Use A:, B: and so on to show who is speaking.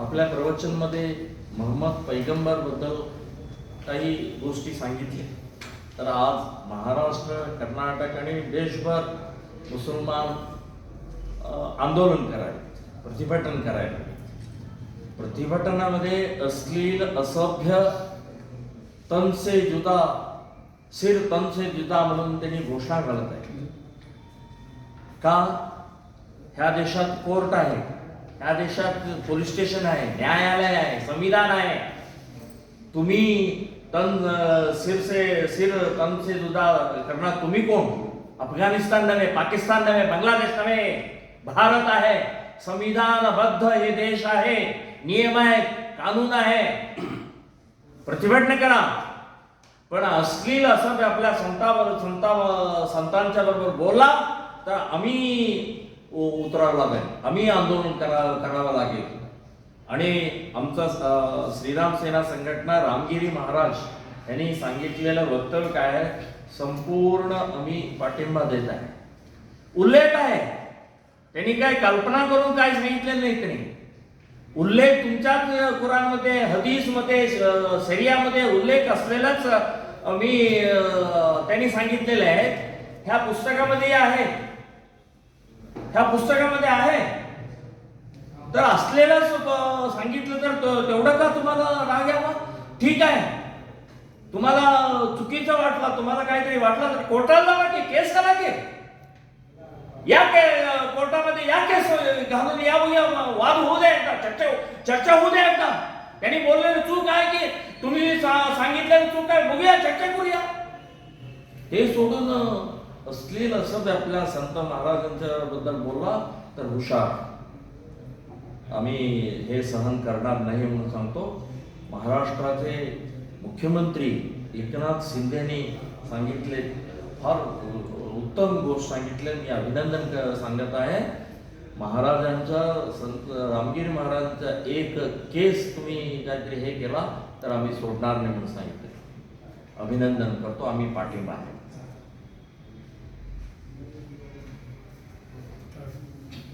A: आपल्या प्रवचनमध्ये मोहम्मद पैगंबरबद्दल काही गोष्टी सांगितल्या. तर आज महाराष्ट्र कर्नाटक आणि देशभर मुसलमान आंदोलन करावे प्रतिभटन करायला प्रतिभटनामध्ये अश्लील असभ्य तनसे जुदा सिर तनसे जुदा म्हणून त्यांनी घोषणा घालत आहे का? ह्या देशात कोर्ट आहे. या देशात पोलीस स्टेशन आहे न्यायालय आहे संविधान आहे. तुम्ही तन अ, सिर से सिर तन से जुदा करणार तुम्ही कोण? अफगाणिस्तान नव्हे पाकिस्तान नव्हे बांगलादेश नव्हे. भारत आहे संविधानबद्ध हे देश आहे नियम आहेत कानून आहे. प्रतिभटने करा. पण असलील असं आपल्या संता संता संतांच्या बरोबर बोलला तर आम्ही उतरावं लागेल आम्ही आंदोलन करा करावं लागेल. आणि आमचा श्रीराम सेना संघटना रामगिरी महाराज यांनी सांगितलेलं वक्तव्य काय आहे? संपूर्ण आम्ही पाठिंबा देत आहे. उल्लेख आहे. त्यांनी काय कल्पना करून काय सांगितलेलं नाही त्यांनी. उल्लेख तुमच्याच कुराणमध्ये हदीसमध्ये श- शरियामध्ये उल्लेख असलेलाच मी त्यांनी सांगितलेले आहेत ह्या पुस्तकामध्ये आहे. ह्या पुस्तकामध्ये आहे. तर असलेलं सांगितलं तर तेवढं का तुम्हाला राग यावा? ठीक आहे. तुम्हाला चुकीचं वाटला तुम्हाला काहीतरी वाटलं तर कोर्टाला जावा की केस करा की? या के कोर्टामध्ये या केस घालून या वाद होऊ द्या एकदा चर्चा हो- चर्चा होऊ द्या एकदा. त्यांनी बोललेली चूक आहे की तुम्ही सांगितलेलं चूक आहे बघूया चर्चा करूया. हे सोडून अं, अश्लील असं आपल्या संत महाराजांच्या बद्दल बोलला तर हुशार. आम्ही हे सहन करणार नाही म्हणून सांगतो. महाराष्ट्राचे मुख्यमंत्री एकनाथ शिंदेनी सांगितले फार उत्तम गोष्ट सांगितले मी अभिनंदन सांगत आहे. महाराजांचा संत रामगिरी महाराजांचा एक केस तुम्ही काहीतरी हे केला तर आम्ही सोडणार नाही म्हणून सांगितले. अभिनंदन करतो आम्ही पाठिंबा आहे.